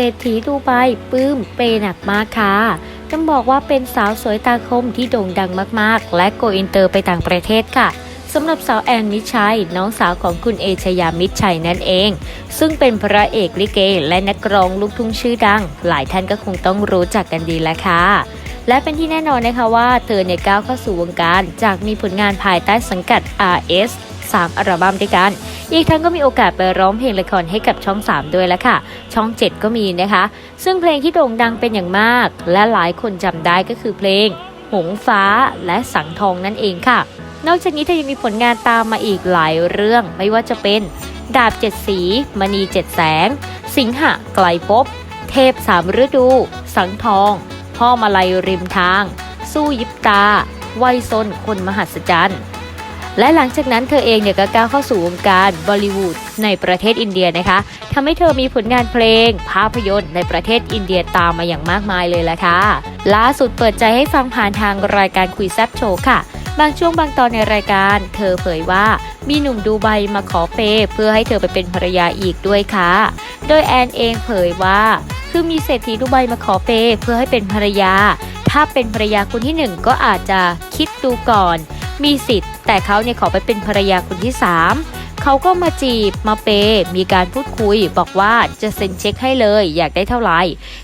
เศรษฐีดูไบปื้มเปย์หนักมากค่ะต้องบอกว่าเป็นสาวสวยตาคมที่โด่งดังมากๆ และโกอินเตอร์ไปต่างประเทศค่ะสำหรับสาวแอนมิชัย น้องสาวของคุณเอชยามิชัยนั่นเอง ซึ่งเป็นพระเอกลิเก และนักร้องลูกทุ่งชื่อดัง หลายท่านก็คงต้องรู้จักกันดีแล้วค่ะ และเป็นที่แน่นอนนะคะว่าเธอเนี่ยก้าวเข้าสู่วงการ จากมีผลงานภายใต้สังกัด RS 3 อัลบั้มด้วยกัน อีกทั้งก็มีโอกาสไปร้องเพลงละครให้กับช่อง 3 ด้วยแล้วค่ะ ช่อง 7 ก็มีนะคะ ซึ่งเพลงที่โด่งดังเป็นอย่างมาก และหลายคนจำได้ก็คือเพลง หงฟ้าและสังทองนั่นเองค่ะ นอกจากนี้เธอยังมีผลงานตามมาอีกหลายเรื่องไม่ว่าจะเป็น ดาบเจ็ดสี มณีเจ็ดแสง สิงหะไกลภพเทพสามฤดู สังทอง พ่อมาลัยริมทาง สู้ยิบตา ไวยซนคนมหัศจรรย์ และหลังจากนั้นเธอเองเนี่ยก็ก้าวเข้าสู่วงการบอลิวูดในประเทศอินเดียนะคะทำให้เธอมีผลงานเพลง ภาพยนตร์ในประเทศอินเดียตามมาอย่างมากมายเลยละค่ะ ล่าสุดเปิดใจให้ฟังผ่านทางรายการคุยแซบโชว์ค่ะ บางช่วงบางตอนในรายการ เธอเผยว่ามีหนุ่มดูไบมาขอเปเพื่อให้เธอไปเป็นภรรยาอีกด้วยค่ะ โดยแอนเองเผยว่าคือมีเศรษฐีดูไบมาขอเปเพื่อให้เป็นภรรยา ถ้าเป็นภรรยาคนที่หนึ่งก็อาจจะคิดดูก่อน มีสิทธิ์ แต่เขาเนี่ยขอไปเป็นภรรยาคนที่ 3 เขาก็มาจีบมาเปย์มีการพูดคุย บอกว่าจะเซ็นเช็คให้เลย อยากได้เท่าไหร่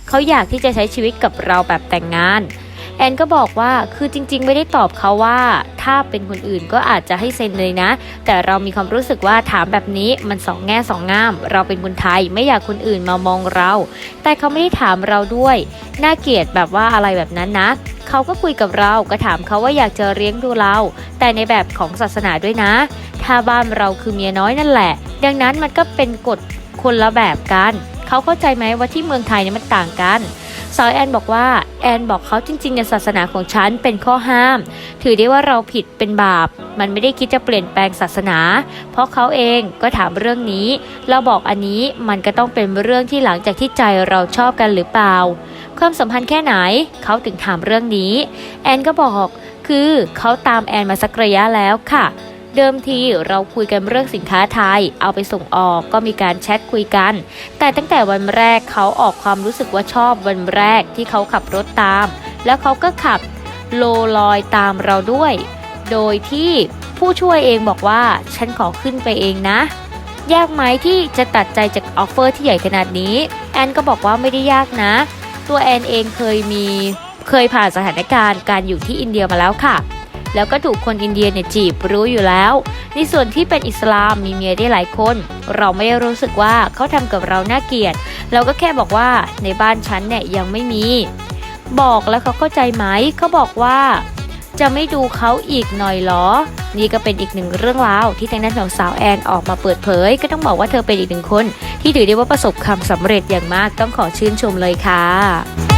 เขาอยากที่จะใช้ชีวิตกับเราแบบแต่งงาน แอนก็บอกว่าคือจริง ๆ ไม่ได้ตอบเขาว่า ถ้าเป็นคนอื่นก็อาจจะให้เซ็นเลยนะ แต่เรามีความรู้สึกว่าถามแบบนี้มันสองแง่สองงาม เราเป็นคนไทยไม่อยากคนอื่นมามองเรา แต่เขาไม่ได้ถามเราด้วย น่าเกลียดแบบว่าอะไรแบบนั้นนะ เขาก็คุยกับเราก็ถามเขาว่าอยากจะเลี้ยงดูเรา แต่ในแบบของศาสนาด้วยนะ ถ้าบ้านเราคือเมียน้อยนั่นแหละ ดังนั้นมันก็เป็นกฎคนละแบบกัน เขาเข้าใจไหมว่าที่เมืองไทยเนี่ยมันต่างกัน สาวแอนบอกว่าแอนบอกเขาจริงๆในศาสนาของฉันเป็นข้อห้าม ถือได้ว่าเราผิดเป็นบาป มันไม่ได้คิดจะเปลี่ยนแปลงศาสนา เพราะเขาเองก็ถามเรื่องนี้ เราบอกอันนี้มันก็ต้องเป็นเรื่องที่หลังจากที่ใจเราชอบกันหรือเปล่า ความสัมพันธ์แค่ไหนเขาถึงถามเรื่องนี้ แอนก็บอกคือเขาตามแอนมาสักระยะแล้วค่ะ เดิมทีเราคุยกันเรื่องสินค้าไทย เอาไปส่งออกก็มีการแชทคุยกัน แต่ตั้งแต่วันแรกเขาออกความรู้สึกว่าชอบวันแรกที่เขาขับรถตาม แล้วเขาก็ขับโลลอยตามเราด้วย โดยที่ผู้ช่วยเองบอกว่าฉันขอขึ้นไปเองนะยากไหมที่จะตัดใจจากออฟเฟอร์ที่ใหญ่ขนาดนี้ แอนก็บอกว่าไม่ได้ยากนะ ตัวแอนเองเคยมีเคยผ่านสถานการณ์การอยู่ที่อินเดียมาแล้วค่ะ แล้วก็ถูกคนอินเดียเนี่ยจีบรู้อยู่แล้ว ในส่วนที่เป็นอิสลามมีเมียได้หลายคน เราไม่ได้รู้สึกว่าเขาทำกับเราน่าเกลียด เราก็แค่บอกว่าในบ้านฉันเนี่ยยังไม่มี บอกแล้วเขาเข้าใจไหมเขาบอกว่าจะไม่ดูเขาอีกหน่อยหรอ นี่ก็เป็นอีกหนึ่งเรื่องราวที่ทางด้านของสาวแอนออกมาเปิดเผย ก็ต้องบอกว่าเธอเป็นอีกหนึ่งคน ที่ถือได้ว่าประสบความสำเร็จอย่างมากต้องขอชื่นชมเลยค่ะ